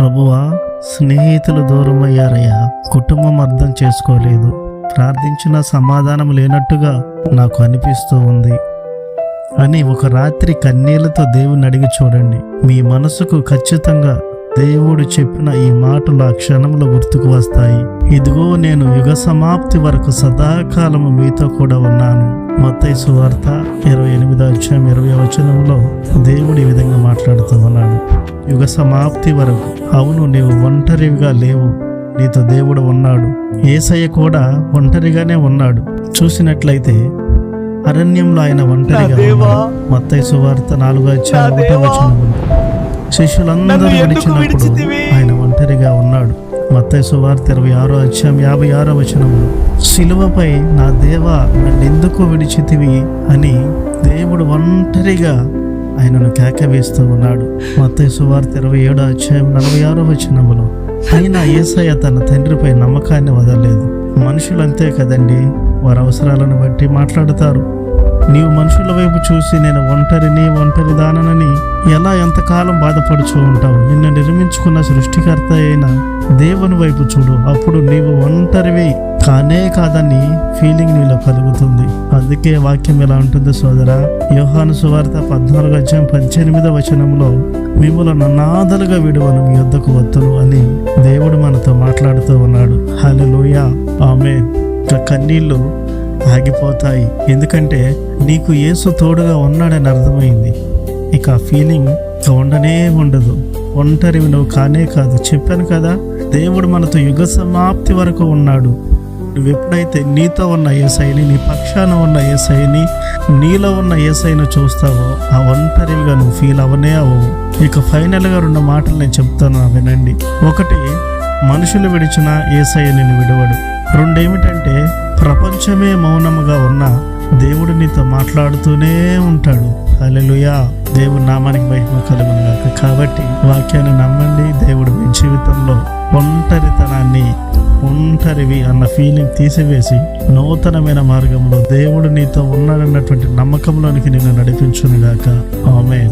ప్రభువా స్నేహితులు దూరమయ్యారయ్యా. కుటుంబం అర్థం చేసుకోలేదు. ప్రార్థించిన సమాధానం లేనట్టుగా నాకు అనిపిస్తూ ఉంది. అని ఒక రాత్రి కన్నీళ్ళతో దేవుని అడిగి చూడండి. మీ మనసుకు ఖచ్చితంగా దేవుడు చెప్పిన ఈ మాటలు ఆ క్షణంలో గుర్తుకు వస్తాయి. ఇదిగో నేను యుగ సమాప్తి వరకు సదాకాలము మీతో కూడా ఉన్నాను. మత్తయి సువార్త ఇరవై ఎనిమిదో అధ్యాయం ఇరవై వచనంలో దేవుడు ఈ విధంగా మాట్లాడుతూ ఉన్నాడు. యుగ సమాప్తి వరకు అవును నీవు ఒంటరిగా లేవు నీతో దేవుడు ఉన్నాడు ఏసయ్య కూడా ఒంటరిగానే ఉన్నాడు చూసినట్లయితే అరణ్యంలో ఆయన ఒంటరిగా దేవా! ఉన్నాడు. మత్తయి సువార్త నాలుగో అధ్యాయం నా ఒకటో దేవా! వచనములు శిష్యులందరూ విడిచితివి? ఆయన ఒంటరిగా ఉన్నాడు మత్తయి సువార్త ఇరవై ఆరో అధ్యాయం యాభై ఆరో వచనములు శిలువపై నా దేవా నన్నెందుకు విడిచితివి అని దేవుడు ఒంటరిగా ఆయనను కేకవేస్తూ ఉన్నాడు. మత్తయి సువార్త ఇరవై ఏడో అధ్యాయం నలభై ఆరో వచనములు అయినా ఏసయ్య తన తండ్రిపై నమ్మకాన్ని వదలలేదు. మనుషులు అంతే కదండి వారి అవసరాలను బట్టి మాట్లాడతారు. నీవు మనుషుల వైపు చూసి నేను ఒంటరిని ఒంటరి దానని ఎలా ఎంతకాలం బాధపడుచూ ఉంటావు? నిన్ను నిర్మించుకున్న సృష్టికర్త అయిన దేవుని వైపు చూడు. అప్పుడు నీవు ఒంటరివి కానే కాదని ఫీలింగ్ నీలో కలుగుతుంది. అందుకే వాక్యం ఎలా ఉంటుంది సోదరా యోహాను సువార్త పద్నాలుగు అధ్యాయం పద్దెనిమిదవ వచనంలో మిమ్మల్ని నన్నాదలుగా విడువను మీ యొద్దకు అని దేవుడు మనతో మాట్లాడుతూ ఉన్నాడు. హల్లెలూయా. ఆమె కన్నీళ్ళు ఆగిపోతాయి. ఎందుకంటే నీకు యేసు తోడుగా ఉన్నాడని అర్థమైంది. ఇక ఆ ఫీలింగ్ ఉండనే ఉండదు. ఒంటరివి నువ్వు కానే కాదు. చెప్పాను కదా దేవుడు మనతో యుగ సమాప్తి వరకు ఉన్నాడు. నువ్వు ఎప్పుడైతే నీతో ఉన్న ఏసైని నీ పక్షాన ఉన్న ఏసైని నీలో ఉన్న ఏసైని చూస్తావో ఆ ఒంటరిగా నువ్వు ఫీల్ అవనే అవ్వవు ఇక ఫైనల్గా రెండు మాటలు నేను చెప్తాను వినండి. ఒకటి మనుషులు విడిచిన ఏసై నేను విడవడు. రెండేమిటంటే ప్రపంచమే మౌనముగా ఉన్న దేవుడు నీతో మాట్లాడుతూనే ఉంటాడు. అలెలుయా దేవుడి నామానికి మహిమ కలుగునుగాక. కాబట్టి వాక్యాన్ని నమ్మండి దేవుడు మీ జీవితంలో ఒంటరితనాన్ని ఒంటరివి అన్న ఫీలింగ్ తీసివేసి నూతనమైన మార్గంలో దేవుడు నీతో ఉన్నాడన్నటువంటి నమ్మకంలోనికి నిన్ను నడిపించునిగాక. ఆమె